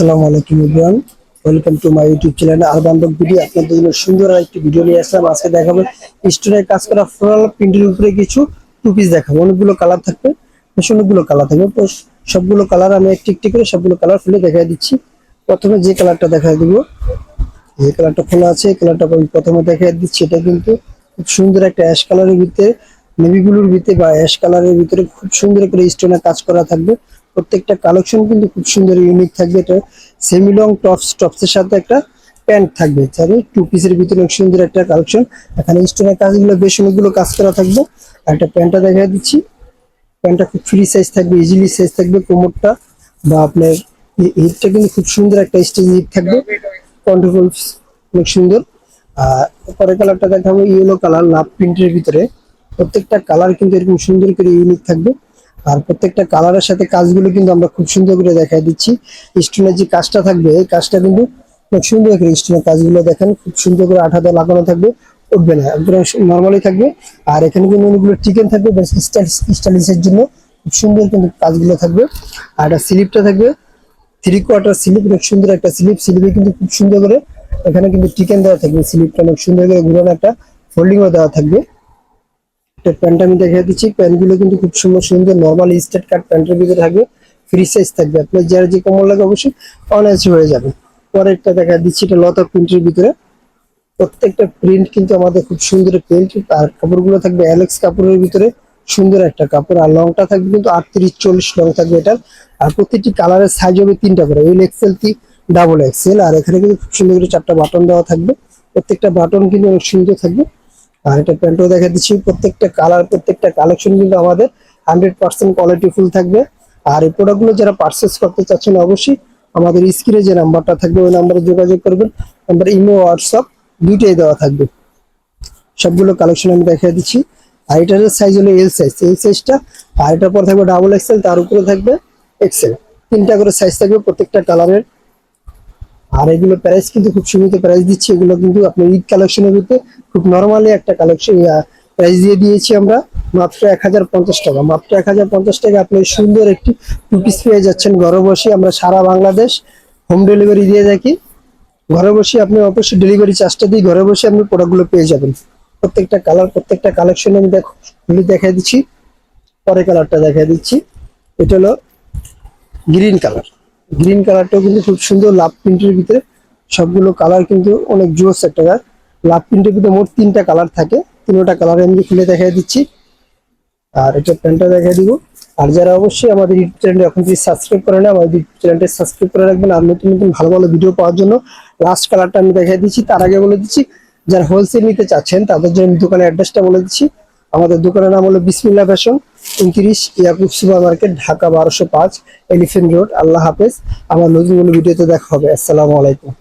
আসসালামু আলাইকুম Ibrahim welcome to my YouTube channel urban dog video আপনাদের জন্য সুন্দর একটি ভিডিও নিয়ে আসলাম। আজকে দেখাবো স্টোনের কাজ করা ফ্লোরাল প্রিন্টের উপরে কিছু টু পিস দেখাবো। অনেকগুলো কালার থাকবে, বেশ অনেকগুলো কালার থাকবে। তো সবগুলো কালার আমি একটি একটি করে সবগুলো কালার খুলে দেখাই দিচ্ছি। প্রথমে যে কালারটা দেখাই দিব, যে কালারটা খোলা আছে, এই কালারটা আমি প্রথমে দেখাই দিচ্ছি। এটা কিন্তু খুব সুন্দর একটা অ্যাশ কালারের ভিতরে নেভিগুলোর ভিতরে বা অ্যাশ কালারের ভিতরে খুব সুন্দর করে স্টোনের কাজ করা থাকবে। প্রত্যেকটা কালেকশন কিন্তু খুব সুন্দর ইউনিক থাকবে। এটা সেমি লং টপস টপসের সাথে একটা প্যান্ট থাকবে। তাহলে টু পিসের ভিতরে অনেক সুন্দর একটা কালেকশন এখানে স্টোনের কাজগুলো বেশ অনেকগুলো কাজ করা থাকবে। আর একটা প্যান্টটা দেখা দিচ্ছি। প্যান্টটা খুব ফ্রি সাইজ থাকবে ইজিলি সাইজ থাকবে কোমরটা বা আপনার হিপটা কিন্তু খুব সুন্দর একটা স্টেজ হিপ থাকবে। কন্ট্রোল অনেক সুন্দর। আর পরের কালারটা দেখাবো ইয়েলো কালার লাভ প্রিন্টের ভিতরে। প্রত্যেকটা কালার কিন্তু এরকম সুন্দর করে ইউনিক থাকবে। আর প্রত্যেকটা কালারের সাথে কাজগুলো কিন্তু আমরা খুব সুন্দর করে দেখাই দিচ্ছি। স্টোনের যে কাজটা থাকবে, এই কাজটা কিন্তু খুব সুন্দর করে স্টোনের কাজগুলো দেখেন, খুব সুন্দর করে আঠাতে লাগানো থাকবে, উঠবে না, একদম নর্মালি থাকবে। আর এখানে কিন্তু অনেকগুলো চিকেন থাকবে স্টাইলিশের জন্য খুব সুন্দর কিন্তু কাজগুলো থাকবে। আর একটা স্লিপটা থাকবে থ্রি কোয়ার্টার স্লিপ অনেক সুন্দর একটা স্লিপ স্লিপে কিন্তু খুব সুন্দর করে এখানে কিন্তু চিকেন দেওয়া থাকবে স্লিপটা অনেক সুন্দর করে ঘুরানো একটা ফোল্ডিংও দেওয়া থাকবে। প্যান্ট আমি দেখিয়ে দিচ্ছি। প্যান্টগুলো কিন্তু খুব সুন্দর সুন্দর নর্মাল স্টেট কাট প্যান্টের ভিতরে থাকবে। ফ্রি সাইজ থাকবে। আপনার যার যে কমল লাগে অবশ্যই অনায়াসে হয়ে যাবে। পরেরটা দেখা দিচ্ছি, এটা লতা প্রিন্টের ভিতরে। প্রত্যেকটা প্রিন্ট কিন্তু আমাদের খুব সুন্দর প্রিন্ট আর কাপড়গুলো থাকবে অ্যালেক্স কাপড়ের ভিতরে। সুন্দর একটা কাপড়। আর লংটা থাকবে কিন্তু আটত্রিশ, চল্লিশ লং থাকবে এটার। আর প্রত্যেকটি কালারের সাইজ হবে তিনটা করে। এল এক্সেল কি ডাবল এক্সেল আর এখানে কিন্তু খুব সুন্দর করে চারটা বাটন দেওয়া থাকবে। প্রত্যেকটা বাটন কিন্তু অনেক সুন্দর থাকবে। আর এটা প্যান্টও দেখা দিচ্ছি। প্রত্যেকটা কালার, প্রত্যেকটা কালেকশন কিন্তু আমাদের হান্ড্রেড পার্সেন্ট কোয়ালিটি ফুল থাকবে। আর এই প্রোডাক্টগুলো যারা পারচেস করতে চাচ্ছেন অবশ্যই আমাদের স্ক্রিনে যে নাম্বারটা থাকবে, ওই নাম্বারে যোগাযোগ করবেন। নাম্বার ইমো, হোয়াটসঅ্যাপ দুইটাই দেওয়া থাকবে। সবগুলো কালেকশন আমি দেখিয়ে দিচ্ছি। আর এটার সাইজ হলো এল সাইজ এল সাইজটা আর এটার পর থাকবে ডাবল এক্সেল তার উপরে থাকবে এক্সেল তিনটা করে সাইজ থাকবে প্রত্যেকটা কালারের আর এগুলো প্রাইস কিন্তু খুব সীমিত প্রাইস দিচ্ছি। এগুলো কিন্তু আপনার ঈদ কালেকশনের ভিতরে খুব নর্মালি একটা কালেকশন প্রাইস দিয়ে দিয়েছি আমরা মাত্র এক হাজার পঞ্চাশ টাকা। মাত্র এক হাজার পঞ্চাশ টাকা আপনি সুন্দর একটি টু পিস পেয়ে যাচ্ছেন। ঘরে বসে আমরা সারা বাংলাদেশ হোম ডেলিভারি দিয়ে থাকি। ঘরে বসে আপনি অবশ্যই ডেলিভারি চার্জটা দিয়ে ঘরে বসে আপনি প্রোডাক্টগুলো পেয়ে যাবেন। প্রত্যেকটা কালার প্রত্যেকটা কালেকশন আমি দেখো দেখাই দিচ্ছি। পরে কালারটা দেখাই দিচ্ছি। এটা হলো গ্রিন কালার গ্রিন কালারটাও কিন্তু খুব সুন্দর লাভ প্রিন্টের ভিতরে। সবগুলো কালার কিন্তু অনেক জোস একটা লাভ প্রিন্টের ভিতরে মোট তিনটা কালার থাকে। তিনটা কালার আমি খুলে দেখাই দিচ্ছি। আর এটা প্যান্টটা দেখাই দিব। আর যারা অবশ্যই আমাদের ইউটিউব চ্যানেলটা এখন যদি সাবস্ক্রাইব করে না আমাদের ইউটিউব চ্যানেলটা সাবস্ক্রাইব করে রাখবেন। আর নতুন নতুন ভালো ভালো ভিডিও পাওয়ার জন্য লাস্ট কালারটা আমি দেখাই দিচ্ছি। তার আগে বলে দিচ্ছি, যারা হোলসেল নিতে চাচ্ছেন, তাদের জন্য দোকানের অ্যাড্রেসটা বলে দিচ্ছি। আমাদের দোকানের নাম হলো বিসমিল্লা ফ্যাশন, উনত্রিশ ইয়াকুব সুপার মার্কেট ঢাকা বারোশো পাঁচ, এলিফেন্ট রোড, আল্লাহ হাফেজ। আমার নতুন ভিডিওতে দেখা হবে। আসসালামু আলাইকুম।